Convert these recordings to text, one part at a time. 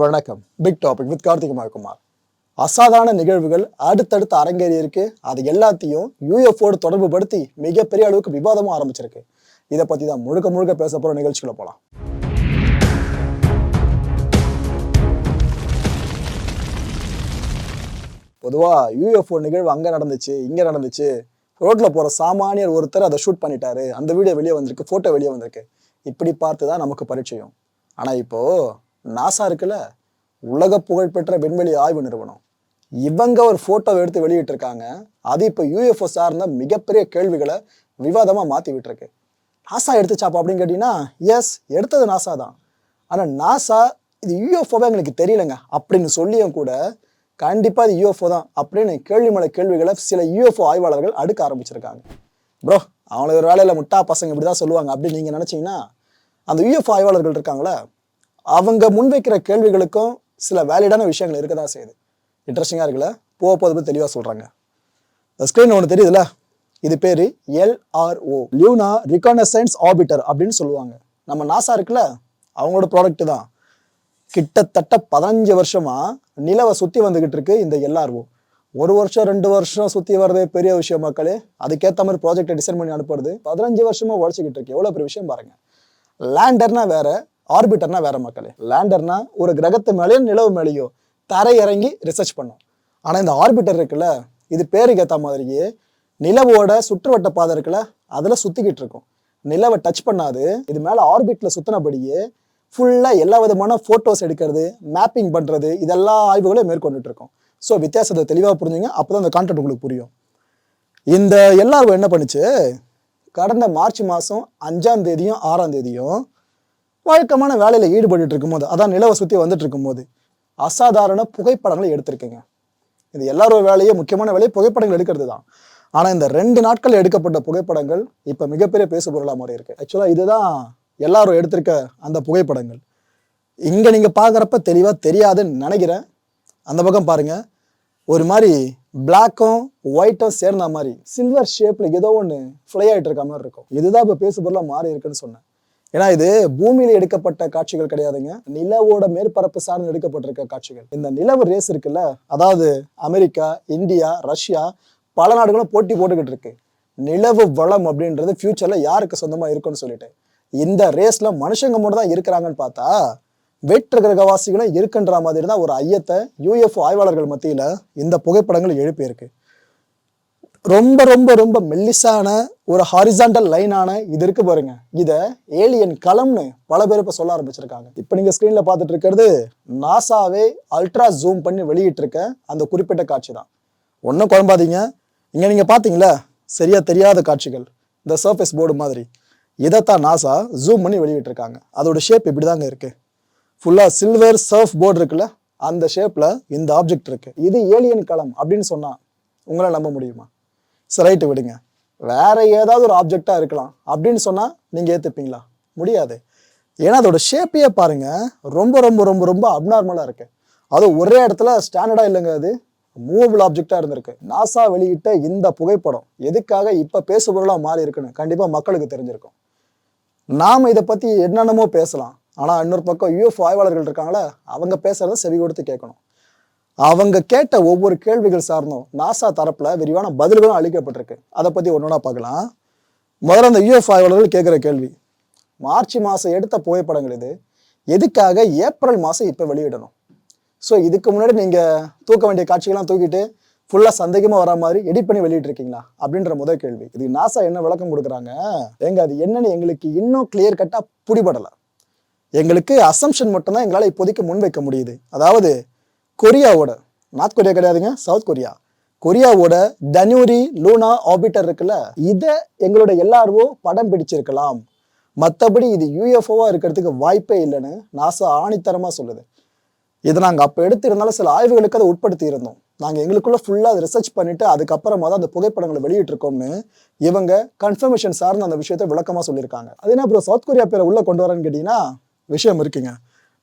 வணக்கம். Big topic with Karthikumar Kumar அசாதாரண நிகழ்வுகள் அடுத்தடுத்து அரங்கேறி இருக்கு. அது எல்லாத்தையும் யூஎஃப்ஓடு தொடர்பு படுத்தி மிகப்பெரிய அளவுக்கு விவாதமும் ஆரம்பிச்சிருக்கு. இதை பற்றி தான் முழுக்க முழுக்க பேச போகிற நிகழ்ச்சிக்குள்ள போகலாம் பொதுவாக யூஎஃப்ஓ நிகழ்வு அங்கே நடந்துச்சு இங்கே நடந்துச்சு. ரோட்டில் போகிற சாமானியர் ஒருத்தர் அதை ஷூட் பண்ணிட்டாரு. அந்த வீடியோ வெளியே வந்திருக்கு ஃபோட்டோ வெளியே வந்திருக்கு. இப்படி பார்த்து தான் நமக்கு பரிச்சயம். ஆனால் இப்போது நாசா இருக்குல்ல? உலக புகழ்பெற்ற விண்வெளி ஆய்வு நிறுவனம். இவங்க ஒரு ஃபோட்டோ எடுத்து வெளியிட்டிருக்காங்க. அது இப்போ யூஎஃப்ஓ சார்ந்த மிகப்பெரிய கேள்விகளை விவாதமாக மாற்றி விட்டுருக்கு. நாசா எடுத்துச்சாப்பா அப்படின்னு கேட்டிங்கன்னா எஸ் எடுத்தது நாசா தான். ஆனால் நாசா இது யூஎஃப்ஓவே எங்களுக்கு தெரியலங்க. அப்படின்னு சொல்லியும் கூட கண்டிப்பாக இது யூஎஃப்ஓ தான் அப்படின்னு கேள்வி மேல கேள்விகளை சில யூஎஃப்ஓ ஆய்வாளர்கள் அடுக்க ஆரம்பிச்சிருக்காங்க. ப்ரோ அவங்கள ஒரு வேலையில் முட்டா பசங்க இப்படி தான் சொல்லுவாங்க அப்படின்னு நீங்கள் நினச்சிங்கன்னா அந்த யூஎஃப்ஓ ஆய்வாளர்கள் இருக்காங்களே அவங்க முன்வைக்கிற கேள்விகளுக்கும் சில வேலிடான விஷயங்கள் இருக்க தான் செய்யுது. இன்ட்ரெஸ்டிங்காக இருக்குல்ல? போக போது தெளிவாக சொல்கிறாங்க இந்த ஸ்க்ரீன் ஒன்று தெரியுதுல்ல? இது பேர் எல்ஆர்ஓ லியூனா ரிகானசன்ஸ் ஆர்பிட்டர் அப்படின்னு சொல்லுவாங்க. நம்ம நாசா இருக்குல்ல? அவங்களோட ப்ராடக்ட் தான். கிட்டத்தட்ட பதினஞ்சு வருஷமாக நிலவை சுற்றி வந்துக்கிட்டு இருக்கு இந்த எல்ஆர்ஓ ஒரு வருஷம் ரெண்டு வருஷம் சுற்றி வர்றதே பெரிய விஷயம் மக்களே. அதுக்கேற்ற மாதிரி ப்ராஜெக்டை டிசைன் பண்ணி அனுப்புறது பதினஞ்சு வருஷமாக உழைச்சிக்கிட்டு இருக்கு. எவ்வளோ பெரிய விஷயம் பாருங்கள் லேண்டர்னா வேறு ஆர்பிட்டர்னா வேற மக்களே. லேண்டர்னா ஒரு கிரகத்து மேலேயும் நிலவு மேலேயோ தரை இறங்கி ரிசர்ச் பண்ணும். ஆனால் இந்த ஆர்பிட்டர் இருக்குல்ல இது பேருக்கு ஏற்ற மாதிரியே நிலவோட சுற்றுவட்ட பாதை இருக்குல்ல அதில் சுற்றிக்கிட்டு இருக்கும். நிலவை டச் பண்ணாது இது மேலே ஆர்பிட்டில் சுற்றினபடியே ஃபுல்லாக எல்லா விதமான ஃபோட்டோஸ் எடுக்கிறது மேப்பிங் பண்ணுறது இதெல்லா ஆய்வுகளையும் மேற்கொண்டுட்டு இருக்கோம். ஸோ வித்தியாசத்தை தெளிவாக புரிஞ்சுங்க அப்போ தான் அந்த கான்டென்ட் உங்களுக்கு புரியும். இந்த எல்லாரும் என்ன பண்ணுச்சு? கடந்த மார்ச் மாதம் அஞ்சாம் தேதியும் ஆறாம் தேதியும் வழக்கமான வேலையில் ஈடுபட்டு இருக்கும்போது அதான் நிலவை சுற்றி வந்துட்டு இருக்கும்போது அசாதாரண புகைப்படங்களை எடுத்திருக்கீங்க. இது எல்லாரோட வேலையே முக்கியமான வேலையை புகைப்படங்கள் எடுக்கிறது தான். ஆனால் இந்த ரெண்டு நாட்கள் எடுக்கப்பட்ட புகைப்படங்கள் இப்போ மிகப்பெரிய பேசு பொருளாக மாறி இருக்கு ஆக்சுவலாக இதுதான் எல்லாரும் எடுத்திருக்க அந்த புகைப்படங்கள். இங்கே நீங்கள் பார்க்குறப்ப தெளிவாக தெரியாதுன்னு நினைக்கிறேன். அந்த பக்கம் பாருங்கள் ஒரு மாதிரி பிளாக்கும் ஒயிட்டும் சேர்ந்த மாதிரி சில்வர் ஷேப்பில் ஏதோ ஒன்று ஃப்ளை ஆகிட்டு இருக்க மாதிரி இருக்கும். இதுதான் இப்போ பேசு பொருளாக மாறி இருக்குன்னு சொன்னேன். ஏன்னா இது பூமியில எடுக்கப்பட்ட காட்சிகள் கிடையாதுங்க. நிலவோட மேற்பரப்பு சார்ந்து எடுக்கப்பட்டிருக்க காட்சிகள். இந்த நிலவு ரேஸ் இருக்குல்ல அதாவது அமெரிக்கா இந்தியா ரஷ்யா பல நாடுகளும் போட்டி போட்டுக்கிட்டு இருக்கு. நிலவு வளம் அப்படின்றது ஃபியூச்சர்ல யாருக்கு சொந்தமா இருக்குன்னு சொல்லிட்டு. இந்த ரேஸ்ல மனுஷங்க மட்டும் தான் இருக்கிறாங்கன்னு பார்த்தா வெற்று கிரகவாசிகளும் இருக்குன்ற மாதிரி தான் ஒரு ஐயத்தை யூஎஃப்ஓ ஆய்வாளர்கள் மத்தியில இந்த புகைப்படங்கள் எழுப்பியிருக்கு. ரொம்ப ரொம்ப ரொம்ப மெல்லிசான ஒரு ஹாரிசாண்டல் லைனான இது இருக்கு பாருங்க. இதை ஏலியன் களம்னு பல பேர் இப்போ சொல்ல ஆரம்பிச்சிருக்காங்க. இப்போ நீங்க ஸ்க்ரீனில் பார்த்துட்டு இருக்கிறது நாசாவே அல்ட்ரா ஜூம் பண்ணி வெளியிட்டு இருக்க அந்த குறிப்பிட்ட காட்சி தான். ஒன்றும் குழம்பாதீங்க. இங்கே நீங்கள் பார்த்தீங்களா சரியா தெரியாத காட்சிகள். இந்த சர்ஃபேஸ் போர்டு மாதிரி. இதைத்தான் நாசா ஜூம் பண்ணி வெளியிட்டிருக்காங்க. அதோட ஷேப் இப்படி தாங்க இருக்கு ஃபுல்லாக சில்வர் சர்ஃப் போர்டு இருக்குல்ல? அந்த ஷேப்பில் இந்த ஆப்ஜெக்ட் இருக்கு. இது ஏலியன் களம் அப்படின்னு சொன்னால் உங்களால் நம்ப முடியுமா? ரைட்டு விடுங்க. வேற ஏதாவது ஒரு ஆப்ஜெக்டாக இருக்கலாம். அப்படின்னு சொன்னால் நீங்கள் ஏற்றுப்பீங்களா முடியாது. ஏன்னா அதோட ஷேப்பையே பாருங்க ரொம்ப ரொம்ப ரொம்ப ரொம்ப அப்நார்மலாக இருக்கு. அது ஒரே இடத்துல ஸ்டாண்டர்டாக இல்லைங்க அது. மூவபிள் ஆப்ஜெக்டாக இருந்திருக்கு. நாசா வெளியிட்ட இந்த புகைப்படம் எதுக்காக இப்போ பேசுபொருளாக மாறி இருக்குன்னு கண்டிப்பாக மக்களுக்கு தெரிஞ்சிருக்கும். நாம் இதை பற்றி என்னென்னமோ பேசலாம். ஆனால் இன்னொரு பக்கம் யூஎஃப் ஆய்வாளர்கள் இருக்காங்களே அவங்க பேசுகிறத செவி கொடுத்து கேட்கணும். அவங்க கேட்ட ஒவ்வொரு கேள்விகள் சார்ந்தும் நாசா தரப்புல விரிவான பதில்களும் அளிக்கப்பட்டிருக்கு. அதை பத்தி ஒன்னொன்னா பார்க்கலாம். முதல்ல அந்த யூஎஃப் ஆய்வாளர்கள் கேட்குற கேள்வி மார்ச் மாதம் எடுத்த புகைப்படங்கள் இது எதுக்காக ஏப்ரல் மாதம் இப்போ வெளியிடணும்? ஸோ இதுக்கு முன்னாடி நீங்கள் தூக்க வேண்டிய காட்சிகள்லாம் தூக்கிட்டு ஃபுல்லாக சந்தேகமாக வர மாதிரி எடிட் பண்ணி வெளியிட்டிருக்கீங்களா? அப்படின்ற முதல் கேள்வி. இது நாசா என்ன விளக்கம் கொடுக்குறாங்க? எங்க அது என்னன்னு எங்களுக்கு இன்னும் கிளியர் கட்டாக பிடிபடலை எங்களுக்கு அசம்ஷன் மட்டும்தான் எங்களால் இப்போதைக்கு முன்வைக்க முடியுது. அதாவது கொரியாவோட நார்த் கொரியா கிடையாதுங்க சவுத் கொரியா. கொரியாவோட தனூரி லூனா ஆர்பிட்டர் இருக்குல்ல இதை எங்களோட எல்லாரும் படம் பிடிச்சிருக்கலாம். மற்றபடி இது யூஎஃப்ஓவாக இருக்கிறதுக்கு வாய்ப்பே இல்லைன்னு நாசா ஆணித்தரமாக சொல்லுது. இதை நாங்கள் அப்போ எடுத்திருந்தாலும் சில ஆய்வுகளுக்கு அதை உட்படுத்தி இருந்தோம் நாங்கள் எங்களுக்குள்ளே ஃபுல்லாக அதை ரிசர்ச் பண்ணிவிட்டு அதுக்கப்புறமா தான் அந்த புகைப்படங்களை வெளியிட்டிருக்கோம்னு இவங்க கன்ஃபர்மேஷன் சார்ந்த அந்த விஷயத்தை விளக்கமாக சொல்லியிருக்காங்க. அது என்ன அப்புறம் சவுத் கொரியா பேரை உள்ளே கொண்டு வரேன்னு கேட்டிங்கன்னா விஷயம் இருக்குங்க.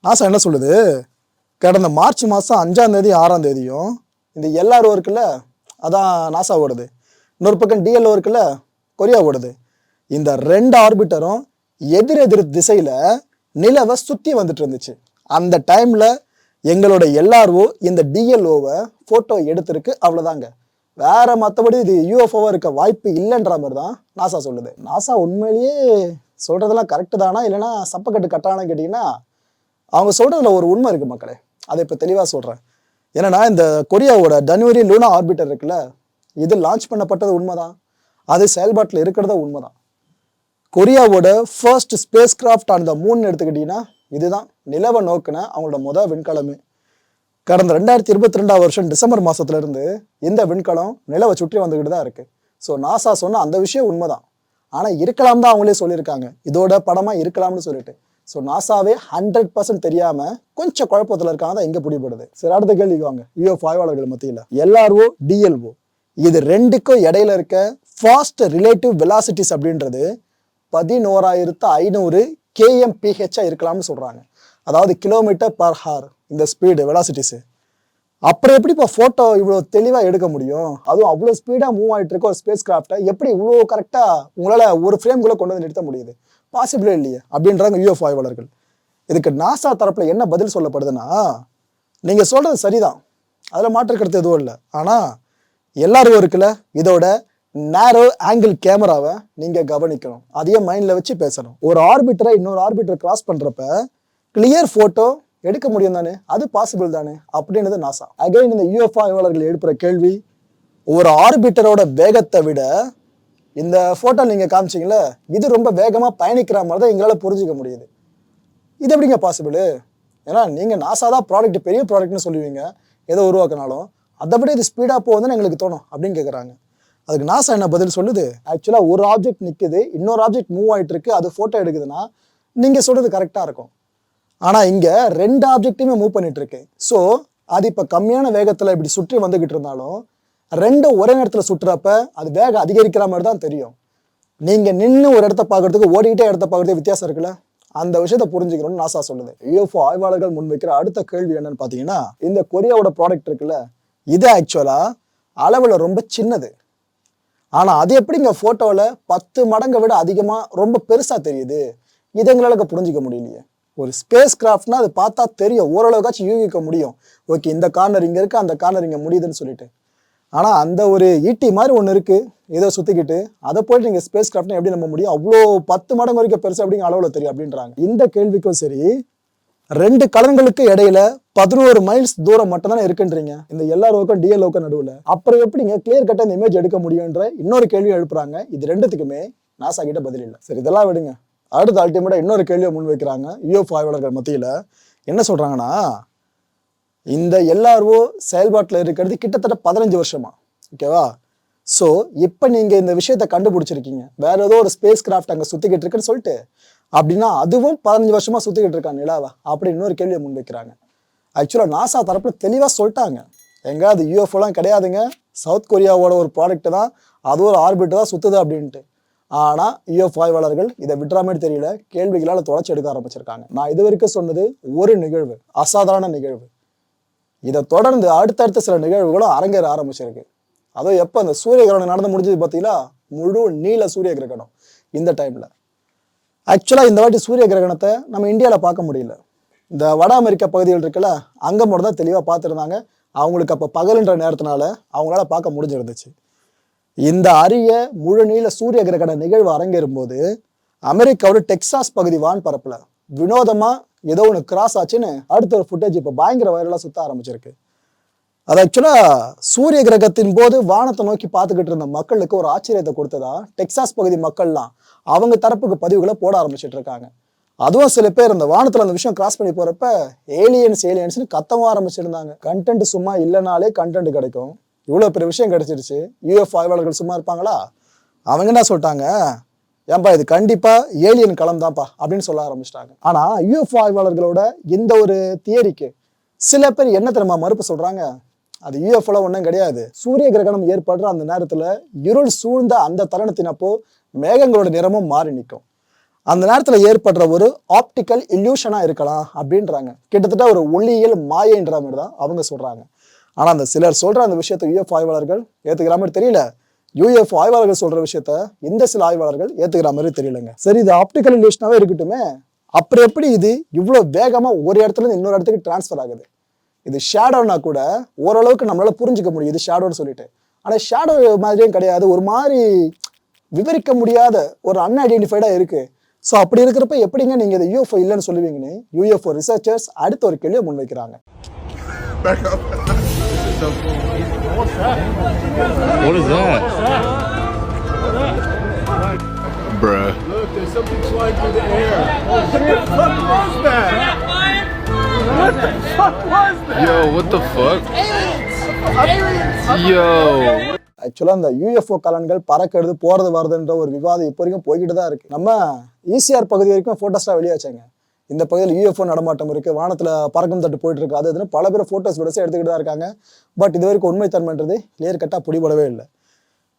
நாசா என்ன சொல்லுது? கடந்த மார்ச் மாதம் அஞ்சாம் தேதி ஆறாம் தேதியும் இந்த எல்ஆர்ஓ இருக்குல்ல அதான் நாசா ஓடுது. இன்னொரு பக்கம் டிஎல்ஓ இருக்குல்ல கொரியா ஓடுது. இந்த ரெண்டு ஆர்பிட்டரும் எதிர் எதிர் நிலவை சுற்றி வந்துட்டு இருந்துச்சு. அந்த டைமில் எங்களோட எல்ஆர்ஓ இந்த டிஎல்ஓவை ஃபோட்டோ எடுத்திருக்கு அவ்வளோதாங்க வேற மற்றபடி இது யூஎஃப்ஓவாக இருக்க வாய்ப்பு இல்லைன்ற மாதிரி தான் நாசா சொல்லுது. நாசா உண்மையிலேயே சொல்கிறதெல்லாம் கரெக்டு தானா? இல்லைன்னா சப்பக்கட்டு கட்டானு கேட்டிங்கன்னா அவங்க சொல்கிறதுல ஒரு உண்மை இருக்குது மக்களே. அதை இப்போ தெளிவாக சொல்கிறேன் ஏன்னா இந்த கொரியாவோட டன்வரி லூனா ஆர்பிட்டர் இருக்குல்ல இது லான்ச் பண்ணப்பட்டது உண்மைதான். அது செயல்பாட்டில் இருக்கிறத உண்மைதான். கொரியாவோட first space craft on the moon எடுத்துக்கிட்டிங்கன்னா இதுதான் நிலவை நோக்கின அவங்களோட மொதல் விண்கலமே. கடந்த ரெண்டாயிரத்தி இருபத்தி ரெண்டாவது வருஷம் டிசம்பர் மாதத்துலேருந்து இந்த விண்கலம் நிலவை சுற்றி வந்துக்கிட்டு தான் இருக்குது ஸோ நாசா சொன்ன அந்த விஷயம் உண்மைதான். ஆனால் இருக்கலாம் தான் அவங்களே சொல்லியிருக்காங்க. இதோட படமாக இருக்கலாம்னு சொல்லிட்டு. ஸோ நாசாவே ஹண்ட்ரட் பர்சன்ட் தெரியாம கொஞ்சம் குழப்பத்தில் இருக்காங்க தான் இங்கே பிடிபடுது சரி அடுத்த கேள்விக்கு வாங்க. யூஎஃப் ஆய்வாளர்கள் மத்தியில். எல்ஆர்ஓ டிஎல்ஓ இது ரெண்டுக்கும் இடையில இருக்க ஃபாஸ்ட் ரிலேட்டிவ் வெலாசிட்டிஸ் அப்படின்றது பதினோராயிரத்து ஐநூறு கேஎம்பிஹெச்ஆ இருக்கலாம்னு சொல்றாங்க. அதாவது கிலோமீட்டர் பர் ஹார் இந்த ஸ்பீடு வெலாசிட்டிஸு அப்புறம் எப்படி இப்போ ஃபோட்டோ இவ்வளோ தெளிவாக எடுக்க முடியும்? அதுவும் அவ்வளோ ஸ்பீடாக மூவ் ஆகிட்டு இருக்க ஒரு ஸ்பேஸ் கிராஃப்டை எப்படி இவ்வளோ கரெக்டாக உங்களால் ஒரு ஃப்ரேம்குள்ளே கொண்டு வந்து நிறுத்த முடியுது? பாசிபிளே இல்லையே? அப்படின்றாங்க யூஎஃப் ஆய்வாளர்கள். இதுக்கு நாசா தரப்பில் என்ன பதில் சொல்லப்படுதுன்னா நீங்கள் சொல்கிறது சரிதான். அதில் மாற்றுக்கிறது எதுவும் இல்லை. ஆனால் எல்லாரும் இருக்குல்ல இதோட நேரோ ஆங்கிள் கேமராவை நீங்கள் கவனிக்கணும். அதையே மைண்டில் வச்சு பேசணும். ஒரு ஆர்பிட்டரை இன்னொரு ஆர்பிட்டர் கிராஸ் பண்ணுறப்ப கிளியர் ஃபோட்டோ எடுக்க முடியும் தானே? அது பாசிபிள் தானே? அப்படின்றது நாசா அகைன் இந்த யூஎஃப்ஓ ஆய்வாளர்கள் எழுப்புற கேள்வி ஒரு ஆர்பிட்டரோட வேகத்தை விட இந்த ஃபோட்டோ நீங்கள் காமிச்சீங்களே இது ரொம்ப வேகமாக பயணிக்கிற மாதிரி தான் எங்களால் புரிஞ்சுக்க முடியுது. இது எப்படிங்க பாசிபிள் ஏன்னா நீங்கள் நாசா தான் ப்ராடக்ட் பெரிய ப்ராடக்ட்னு சொல்லுவீங்க. ஏதோ உருவாக்கினாலும் அதை விட இது ஸ்பீடாக போகுதுன்னு எங்களுக்கு தோணும் அப்படின்னு கேட்குறாங்க அதுக்கு நாசா என்ன பதில் சொல்லுது? ஆக்சுவலாக ஒரு ஆப்ஜெக்ட் நிற்குது இன்னொரு ஆப்ஜெக்ட் மூவ் ஆகிட்டு இருக்கு அது ஃபோட்டோ எடுக்குதுன்னா நீங்கள் சொல்கிறது கரெக்டாக இருக்கும். ஆனால் இங்கே ரெண்டு ஆப்ஜெக்ட்டையுமே மூவ் பண்ணிட்டு இருக்கு ஸோ அது இப்போ கம்மியான வேகத்தில் இப்படி சுற்றி வந்துக்கிட்டு இருந்தாலும் ரெண்டும் ஒரே நேரத்தில் சுற்றுறப்ப அது வேகம் அதிகரிக்கிற மாதிரி தான் தெரியும். நீங்கள் நின்று ஒரு இடத்த பார்க்கறதுக்கு ஓடிக்கிட்டே இடத்த பார்க்குறதுக்கு வித்தியாசம் இருக்குல்ல? அந்த விஷயத்த புரிஞ்சுக்கணும்னு நாசா சொல்லுது. யூஎஃப்ஓ ஆய்வாளர்கள் முன்வைக்கிற அடுத்த கேள்வி என்னன்னு பார்த்தீங்கன்னா இந்த கொரியாவோட ப்ராடக்ட் இருக்குல்ல இது ஆக்சுவலாக அளவில் ரொம்ப சின்னது. ஆனால் அது எப்படிங்க ஃபோட்டோவில் பத்து மடங்கை விட அதிகமாக ரொம்ப பெருசாக தெரியுது? இது எங்களால் புரிஞ்சிக்க முடியலையே. ஒரு ஸ்பேஸ் கிராஃப்ட்னா அது பார்த்தா தெரியும். ஓரளவுக்காச்சும் யூகிக்க முடியும். ஓகே இந்த கார்னர் இங்கே இருக்குது அந்த கார்னர் இங்கே முடியுதுன்னு சொல்லிட்டு. ஆனால் அந்த ஒரு ஈட்டி மாதிரி ஒன்று இருக்குது இதை சுற்றிக்கிட்டு அதை போயிட்டு நீங்கள் ஸ்பேஸ் கிராஃப்ட்னா எப்படி நம்ப முடியும்? அவ்வளோ பத்து மடங்கு வரைக்கும் பெருசு அப்படிங்க அளவில் தெரியும் அப்படின்றாங்க. இந்த கேள்விக்கும் சரி ரெண்டு கலன்களுக்கு இடையில பதினோரு மைல்ஸ் தூரம் மட்டும் தானே இருக்குன்றீங்க. இந்த எல்லா லோக்கோ டிஎல் டிஎல்ஓக்கும் நடுவில். அப்புறம் எப்படிங்க கிளியர் கட்டாக இந்த இமேஜ் எடுக்க முடியுன்ற இன்னொரு கேள்வி எழுப்புறாங்க. இது ரெண்டுத்துக்குமே நாசா கிட்ட பதில் இல்லை. சரி இதெல்லாம் விடுங்க. அடுத்து அல்டிமேட்டாக இன்னொரு கேள்வியை முன்வைக்கிறாங்க. யூஎஃப் ஆய்வாளர்கள் மத்தியில். என்ன சொல்கிறாங்கன்னா இந்த எல்ஆர்ஓ செயல்பாட்டில் இருக்கிறது கிட்டத்தட்ட பதினஞ்சு வருஷமா. ஓகேவா ஸோ இப்போ நீங்கள் இந்த விஷயத்தை கண்டுபிடிச்சிருக்கீங்க. வேற ஏதோ ஒரு ஸ்பேஸ் கிராஃப்ட் அங்கே சுற்றிக்கிட்டு இருக்குன்னு சொல்லிட்டு அப்படின்னா அதுவும் பதினஞ்சு வருஷமாக சுற்றிக்கிட்டு இருக்கான் நிலாவா அப்படின்னு இன்னொரு கேள்வியை முன்வைக்கிறாங்க ஆக்சுவலாக நாசா தரப்பில் தெளிவாக சொல்லிட்டாங்க. எங்க அது யூஎஃப்ஓலாம் கிடையாதுங்க. சவுத் கொரியாவோட ஒரு ப்ராடக்ட் தான். அது ஒரு ஆர்பிட் தான் சுற்றுது அப்படின்ட்டு. ஆனால் யூஎஃப் ஆய்வாளர்கள் இதை விட்டுற மாதிரி தெரியல. கேள்விகளால் தொலைச்சி எடுக்க ஆரம்பிச்சிருக்காங்க. நான் இது வரைக்கும் சொன்னது ஒரு நிகழ்வு அசாதாரண நிகழ்வு. இதை தொடர்ந்து அடுத்தடுத்த சில நிகழ்வுகளும் அரங்கேற ஆரம்பிச்சிருக்கு. அதுவும் எப்போ அந்த சூரிய கிரகணம் நடந்து முடிஞ்சது பார்த்தீங்கன்னா முழு நீல சூரிய கிரகணம் இந்த டைமில் ஆக்சுவலாக இந்த வாட்டி சூரிய கிரகணத்தை நம்ம இந்தியாவில் பார்க்க முடியல. இந்த வட அமெரிக்கா பகுதிகள் இருக்குல்ல அங்கே மட்டும் தான் தெளிவாக பார்த்துருந்தாங்க. அவங்களுக்கு அப்போ பகலுன்ற நேரத்தினால அவங்களால பார்க்க முடிஞ்சிருந்துச்சு. இந்த அரிய முழு நீள சூரிய கிரகண நிகழ்வு அரங்கேறும் போது அமெரிக்காவோட டெக்சாஸ் பகுதி வான் வினோதமாக ஏதோ ஒன்று கிராஸ் ஆச்சுன்னு அடுத்த ஒரு ஃபுட்டேஜ் இப்போ பயங்கர வைரலாக சுத்த ஆரம்பிச்சிருக்கு. அது ஆக்சுவலாக சூரிய கிரகத்தின் போது வானத்தை நோக்கி பார்த்துக்கிட்டு இருந்த மக்களுக்கு ஒரு ஆச்சரியத்தை கொடுத்ததா? டெக்சாஸ் பகுதி மக்கள்லாம் அவங்க தரப்புக்கு பதிவுகளை போட ஆரம்பிச்சிட்டு இருக்காங்க. அதுவும் சில பேர் அந்த வானத்தில் அந்த விஷயம் கிராஸ் பண்ணி போகிறப்ப ஏலியன்ஸ் ஏலியன்ஸ்னு கத்தவும் ஆரம்பிச்சிருந்தாங்க. கண்டென்ட் சும்மா இல்லைனாலே கண்டென்ட் கிடைக்கும். இவ்வளோ பெரிய விஷயம் கிடைச்சிருச்சு. யூஎஃப் ஆய்வாளர்கள் சும்மா இருப்பாங்களா? அவங்க என்ன சொல்லிட்டாங்க? ஏன்பா இது கண்டிப்பா ஏலியன் களம் தான்ப்பா அப்படின்னு சொல்ல ஆரம்பிச்சிட்டாங்க. ஆனா யூஎஃப் ஆய்வாளர்களோட இந்த ஒரு தியரிக்கு சில பேர் என்ன தெரியுமா மறுப்பு சொல்றாங்க? அது யூஎஃப்ல ஒன்றும் கிடையாது. சூரிய கிரகணம் ஏற்படுற அந்த நேரத்துல இருள் சூழ்ந்த அந்த தருணத்தினப்போ மேகங்களோட நிறமும் மாறி நிற்கும். அந்த நேரத்துல ஏற்படுற ஒரு ஆப்டிக்கல் இல்யூஷனா இருக்கலாம் அப்படின்றாங்க. கிட்டத்தட்ட ஒரு ஒளியியல் மாயைன்ற மாதிரி தான் அவங்க சொல்றாங்க. ஆனா அந்த சிலர் சொல்ற அந்த விஷயத்தை யூஎஃப் ஆய்வாளர்கள் ஏத்துக்கிற மாதிரி தெரியல. யூஎஃப் ஆய்வாளர்கள் சொல்ற விஷயத்த இந்த சில ஆய்வாளர்கள் ஏத்துக்கிற மாதிரி தெரியலங்க. சரி இது ஆப்டிக்கல் இல்யூஷனாவே இருக்கட்டுமே. அப்புறம் எப்படி இது இவ்வளோ வேகமா ஒரு இடத்துல இருந்து இன்னொரு இடத்துக்கு டிரான்ஸ்ஃபர் ஆகுது? இது ஷேடோனா கூட ஓரளவுக்கு நம்மளால புரிஞ்சுக்க முடியும் இது ஷேடோன்னு சொல்லிட்டு. ஆனால் ஷேடோ மாதிரியும் கிடையாது. ஒரு மாதிரி விவரிக்க முடியாத ஒரு அன்ஐடென்டிஃபைடாக இருக்கு. ஸோ அப்படி இருக்கிறப்ப எப்படிங்க நீங்கள் இது யூஎஃப்ஓ இல்லைன்னு சொல்லுவீங்கன்னு யூஎஃப்ஓ ரிசர்ச்சர்ஸ் அடுத்த ஒரு கேள்வியை முன்வைக்கிறாங்க. So cool. What's that? What is that? Bruh. Look, there's something flying through the air. What the fuck was that? What the fuck was that? Yo, what the fuck? Yo. ஆக்சுவலாக அந்த UFO கலன்கள் பறக்கிறது போகிறது வருதுன்ற ஒரு விவாதம் இப்போ வரைக்கும் போய்கிட்டு தான் இருக்குது நம்ம ஈசிஆர் பகுதி வரைக்கும் ஃபோட்டோஸ்லாம் வெளியே வச்சாங்க இந்த பகுதியில் யூஎஃப்ஓ நடமாட்டம் இருக்குது வானத்தில் பறக்கும் தட்டு போயிட்டு இருக்கு. அது இதுன்னு பல பேர் ஃபோட்டோஸ் விடசே எடுத்துக்கிட்டு தான் இருக்காங்க. பட் இது வரைக்கும் உண்மைத்தன்மைன்றது கிளியர் கட்டாக பிடிபடவே இல்லை.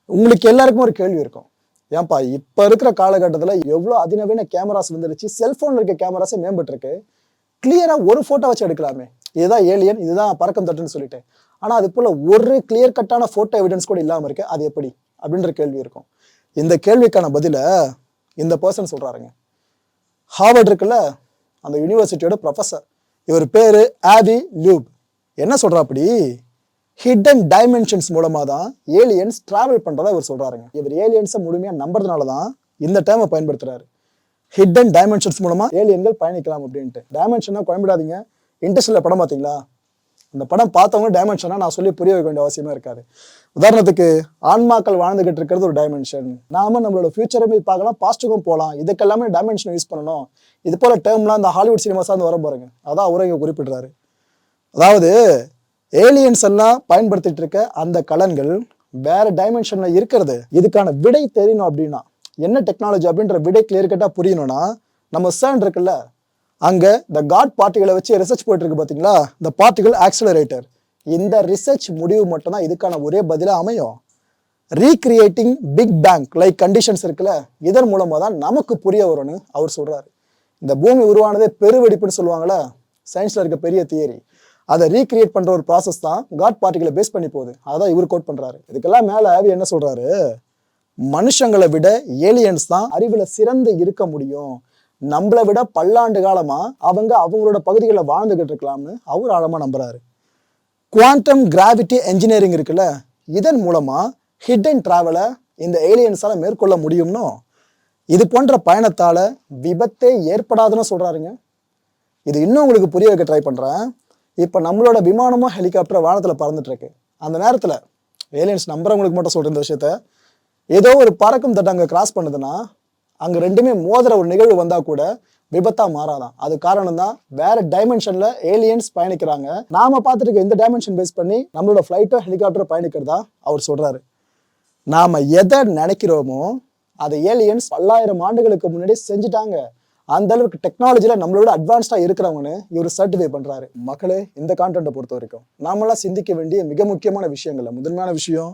உங்களுக்கு எல்லாருக்கும் ஒரு கேள்வி இருக்கும். ஏன்பா இப்போ இருக்கிற காலகட்டத்தில் எவ்வளோ அதிநவீன கேமராஸ் வந்துருச்சு? செல்ஃபோனில் இருக்க கேமராஸே மேம்பட்டுருக்கு. கிளியராக ஒரு ஃபோட்டோ வச்சு எடுக்கலாமே. இதுதான் ஏலியன் இதுதான் பறக்கம் தட்டுன்னு சொல்லிட்டு. ஆனால் அது போல் ஒரு கிளியர் கட்டான ஃபோட்டோ எவிடன்ஸ் கூட இல்லாமல் இருக்கு. அது எப்படி? அப்படின்ற கேள்வி இருக்கும். இந்த கேள்விக்கான பதிலை இந்த பர்சன் சொல்கிறாருங்க ஹார்வர்ட் இருக்குல்ல? அந்த யூனிவர்சிட்டியோட ப்ரொஃபஸர் இவர் பேர் ஆவி லியூப் என்ன சொல்கிறாப்படி ஹிடன் டைமென்ஷன்ஸ் மூலமாக தான் ஏலியன்ஸ் ட்ராவல் பண்ணுறதா இவர் சொல்கிறாருங்க இவர் ஏலியன்ஸை முழுமையாக நம்புறதுனால தான் இந்த டேர்மை பயன்படுத்துகிறாரு ஹிடன் டைமென்ஷன்ஸ் மூலமாக ஏலியன்கள் பயணிக்கலாம் அப்படின்ட்டு. டைமென்ஷனாக குழம்பிடாதீங்க. இன்ட்ரெஸ்டில் படம் பார்த்தீங்களா? அந்த படம் பார்த்தவங்க டைமென்ஷனாக நான் சொல்லி புரிய வைக்க வேண்டிய அவசியமே இருக்காது. உதாரணத்துக்கு ஆன்மாக்கள் வாழ்ந்துகிட்டு இருக்கிறது ஒரு டைமென்ஷன் நாம நம்மளோட ஃபியூச்சரை பார்க்கலாம் பாஸ்ட்டுக்கும் போகலாம் இதுக்கெல்லாமே டைமென்ஷன் யூஸ் பண்ணணும். இது போல் டேர்ம்லாம் இந்த ஹாலிவுட் சினிமாஸாக வந்து வர பாருங்க. அதான் அவரும் இங்கே குறிப்பிடுறாரு. அதாவது ஏலியன்ஸ் எல்லாம் பயன்படுத்திட்டு இருக்க அந்த கலன்கள் வேற டைமென்ஷன்ல இருக்கிறது. இதுக்கான விடை தெரியணும் அப்படின்னா என்ன டெக்னாலஜி அப்படின்ற விடை கிளியர் கட்டாக புரியணும்னா நம்ம சேன் இருக்குல்ல அங்கே இந்த காட் பார்ட்டிகளை வச்சு ரிசர்ச் போயிட்டு இருக்கு பார்த்தீங்களா இந்த பார்ட்டிகள் ஆக்சிலரேட்டர் இந்த ரிசர்ச் முடிவு மட்டும்தான் இதுக்கான ஒரே பதிலாக அமையும். Recreating big bang like conditions இருக்குல்ல இதன் மூலமாக தான் நமக்கு புரிய வரும்னு அவர் சொல்றாரு. இந்த பூமி உருவானதே பெருவெடிப்புன்னு சொல்லுவாங்களா? சயின்ஸில் இருக்க பெரிய தியரி அதை ரீக்ரியேட் பண்ணுற ஒரு ப்ராசஸ் தான் காட் பார்ட்டிகளை பேஸ் பண்ணி போகுது. அதான் இவர் கோட் பண்ணுறாரு இதுக்கெல்லாம் மேலே ஆவி என்ன சொல்கிறாரு மனுஷங்களை விட ஏலியன்ஸ் தான் அறிவில் சிறந்து இருக்க முடியும். நம்மளை விட பல்லாண்டு காலமாக அவங்க அவங்களோட பகுதிகளில் வாழ்ந்துகிட்டு இருக்கலாம்னு அவர் ஆழமாக நம்புகிறாரு குவாண்டம் கிராவிட்டி என்ஜினியரிங் இருக்குல்ல இதன் மூலமாக ஹிட் அண்ட் ட்ராவலை இந்த ஏலியன்ஸால் மேற்கொள்ள முடியும்னோ? இது போன்ற பயணத்தால் விபத்தே ஏற்படாதுன்னு சொல்கிறாருங்க இது இன்னும் உங்களுக்கு புரிய வைக்க ட்ரை பண்ணுறேன் இப்போ நம்மளோட விமானமும் ஹெலிகாப்டர் வானத்தில் பறந்துட்டுருக்கு. அந்த நேரத்தில் ஏலியன்ஸ் நம்புறவங்களுக்கு மட்டும் சொல்கிற இந்த விஷயத்த ஏதோ ஒரு பறக்கும் தட்டை அங்கே கிராஸ் பண்ணுதுன்னா அங்கே ரெண்டுமே மோதுற ஒரு நிகழ்வு வந்தால் கூட விபத்தாக மாறாதான். அது காரணம் தான் வேற டைமென்ஷனில் ஏலியன்ஸ் பயணிக்கிறாங்க. நாம் பார்த்துட்டு எந்த இந்த டைமென்ஷன் பேஸ் பண்ணி நம்மளோட ஃப்ளைட்டோ ஹெலிகாப்டரோ பயணிக்கிறதா அவர் சொல்கிறாரு நாம் எதை நினைக்கிறோமோ அதை ஏலியன்ஸ் பல்லாயிரம் ஆண்டுகளுக்கு முன்னாடி செஞ்சுட்டாங்க. அந்த அளவுக்கு டெக்னாலஜியில் நம்மளோட அட்வான்ஸ்டா இருக்கிறவங்கன்னு இவர் சர்டிஃபை பண்றாரு. மக்களே இந்த கான்டென்ட்டை பொறுத்த வரைக்கும் நாமெல்லாம் சிந்திக்க வேண்டிய மிக முக்கியமான விஷயங்கள்ல முதன்மையான விஷயம்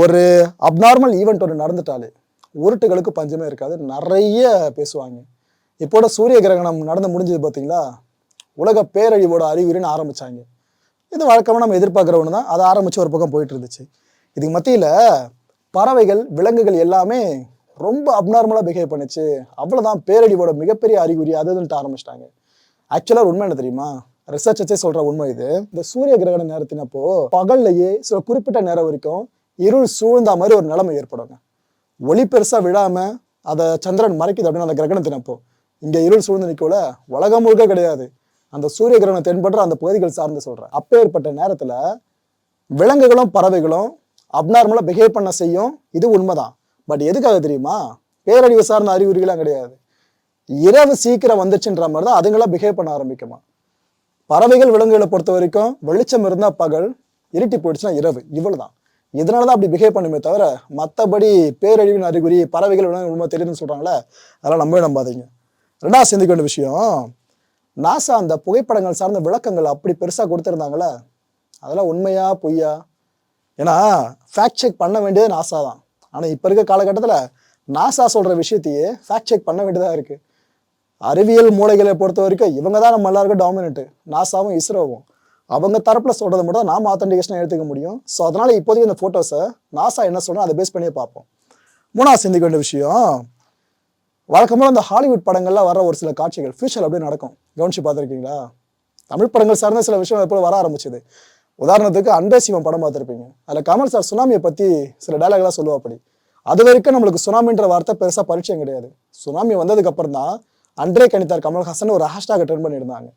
ஒரு அப்நார்மல் ஈவெண்ட் ஒன்று நடந்துட்டாலே உருட்டுகளுக்கு பஞ்சமே இருக்காது. நிறைய பேசுவாங்க. இப்போட சூரிய கிரகணம் நடந்து முடிஞ்சது பார்த்தீங்களா உலக பேரழிவோட அறிகுறின்னு ஆரம்பிச்சாங்க. இது வழக்கமாக நம்ம எதிர்பார்க்குற ஒன்று தான் அதை ஆரம்பித்து ஒரு பக்கம் போயிட்டு இருந்துச்சு. இதுக்கு மத்தியில் பறவைகள் விலங்குகள் எல்லாமே ரொம்ப அப்நார்மலாக பிஹேவ் பண்ணுச்சு. அவ்வளோதான் பேரழிவோட மிகப்பெரிய அறிகுறி அதுன்ட்டு ஆரம்பிச்சிட்டாங்க. ஆக்சுவலாக உண்மை என்ன தெரியுமா? ரிசர்ச்சர்ஸே சொல்கிற உண்மை இது. இந்த சூரிய கிரகண நேரத்தினப்போ பகல்லையே சில குறிப்பிட்ட நேரம் வரைக்கும் இருள் சூழ்ந்த மாதிரி ஒரு நிலைமை ஏற்படுங்க. ஒளி பெருசாக விழாமல் அதை சந்திரன் மறைக்குது அப்படின்னு அந்த கிரகணத்தினப்போ. இங்கே இருள் சூழ்ந்து நிற்கல உலகம் முழுக்க கிடையாது. அந்த சூரிய கிரகணம் தென்படுற அந்த பகுதிகள் சார்ந்து சொல்றேன். அப்பேற்பட்ட நேரத்தில் விலங்குகளும் பறவைகளும் அப்நார்மலாக பிஹேவ் பண்ண செய்யும். இது உண்மைதான். பட் எதுக்காக தெரியுமா? பேரழிவு சார்ந்த அறிகுறிகளாம் கிடையாது. இரவு சீக்கிரம் வந்துச்சுன்ற மாதிரி தான் அதுங்களாம் பிஹேவ் பண்ண ஆரம்பிக்குமா? பறவைகள் விலங்குகளை பொறுத்த வரைக்கும் வெளிச்சம் இருந்தால் பகல் இருட்டி போயிடுச்சுன்னா இரவு. இவ்வளோ தான் இதனால தான் அப்படி பிஹேவ் பண்ணுமே தவிர மற்றபடி பேரழிவின் அறிகுறி பறவைகள் விலங்கு உண்மை தெரியுதுன்னு சொல்கிறாங்களே அதெல்லாம் நம்பவே நம்பாதீங்க. ரெண்டாவது சிந்திக்க வேண்டிய விஷயம் நாசா அந்த புகைப்படங்கள் சார்ந்த விளக்கங்கள் அப்படி பெருசாக கொடுத்துருந்தாங்களே அதெல்லாம் உண்மையா பொய்யா? ஏன்னா ஃபேக்ட் செக் பண்ண வேண்டியது நாசா தான். ஆனால் இப்போ இருக்க காலகட்டத்தில் நாசா சொல்கிற விஷயத்தையே ஃபேக்ட் செக் பண்ண வேண்டியதாக இருக்குது அறிவியல் மூளைகளை பொறுத்த வரைக்கும் இவங்க தான் நம்ம எல்லாருக்கும் டாமினேட்டு நாசாவும் இஸ்ரோவும். அவங்க தரப்பில் சொல்கிறது மட்டும் நாம் ஆத்தன்டிகேஷனாக எடுத்துக்க முடியும். ஸோ அதனால் இப்போதைக்கு இந்த ஃபோட்டோஸை நாசா என்ன சொல்கிறோம் அதை பேஸ் பண்ணியே பார்ப்போம். மூணாவது சிந்திக்க வேண்டிய விஷயம் வழக்கமாக இந்த ஹாலிவுட் படங்களில் வர ஒரு சில காட்சிகள் ஃபியூச்சர் அப்படியே நடக்கும். கவனிச்சு பார்த்துருக்கீங்களா? தமிழ் படங்கள் சார்ந்த சில விஷயம் எப்போ வர ஆரம்பிச்சது. உதாரணத்துக்கு அன்பே சிவம் படம் பார்த்துருப்பீங்க. அதில் கமல் சார் சுனாமியை பற்றி சில டயலாக்லாம் சொல்லுவாப்படி அது வரைக்கும் நம்மளுக்கு சுனாமின்ற வார்த்தை பெருசாக பரிச்சயம் கிடையாது. சுனாமி வந்ததுக்கப்புறம் தான் அன்றே கணித்தார் கமல்ஹாசன் ஒரு ஹேஷ்டாக ட்ரெண்ட் பண்ணியிருந்தாங்க.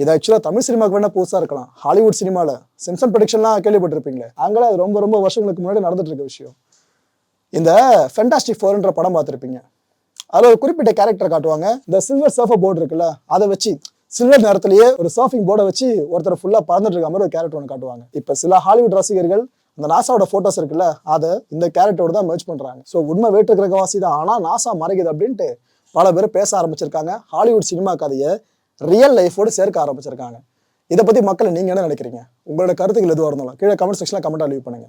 இது ஆக்சுவலாக தமிழ் சினிமாவுக்கு வேணால் புதுசாக இருக்கலாம். ஹாலிவுட் சினிமாவில் சிம்சன் ப்ரொடக்ஷன்லாம் கேள்விப்பட்டிருப்பீங்களே. அங்கே அது ரொம்ப ரொம்ப வருஷங்களுக்கு முன்னாடி நடந்துட்டு இருக்க விஷயம். இந்த ஃபென்டாஸ்டிக் ஃபோர்ன்ற படம் பார்த்துருப்பீங்க. அதில் ஒரு குறிப்பிட்ட கேரக்டர் காட்டுவாங்க. இந்த சில்வர் சர்ஃபர் போர்டு இருக்குல்ல அதை வச்சு சில்வர் நேரத்திலேயே ஒரு சர்ஃபிங் போர்டை வச்சு ஒருத்தர் ஃபுல்லாக பறந்துட்டு இருக்க மாதிரி ஒரு கேரக்டர் ஒன்று காட்டுவாங்க. இப்போ சில ஹாலிவுட் ரசிகர்கள் அந்த நாசாவோட ஃபோட்டோஸ் இருக்குல்ல அதை இந்த கேரக்டரோட தான் மேட்ச் பண்ணுறாங்க ஸோ உண்மை வேற்று கிரகவாசி தான். ஆனால் நாசா மறைக்குது அப்படின்ட்டு பல பேர் பேச ஆரம்பிச்சிருக்காங்க. ஹாலிவுட் சினிமா கதையை ரியல் லைஃபோடு சேர்க்க ஆரம்பிச்சிருக்காங்க. இதை பற்றி மக்கள் நீங்கள் என்ன நினைக்கிறீங்க? உங்களோட கருத்துக்கள் எதுவாக இருந்தாலும் கீழே கமெண்ட் செக்ஷனில் கமெண்ட்டாக லீவ் பண்ணுங்க.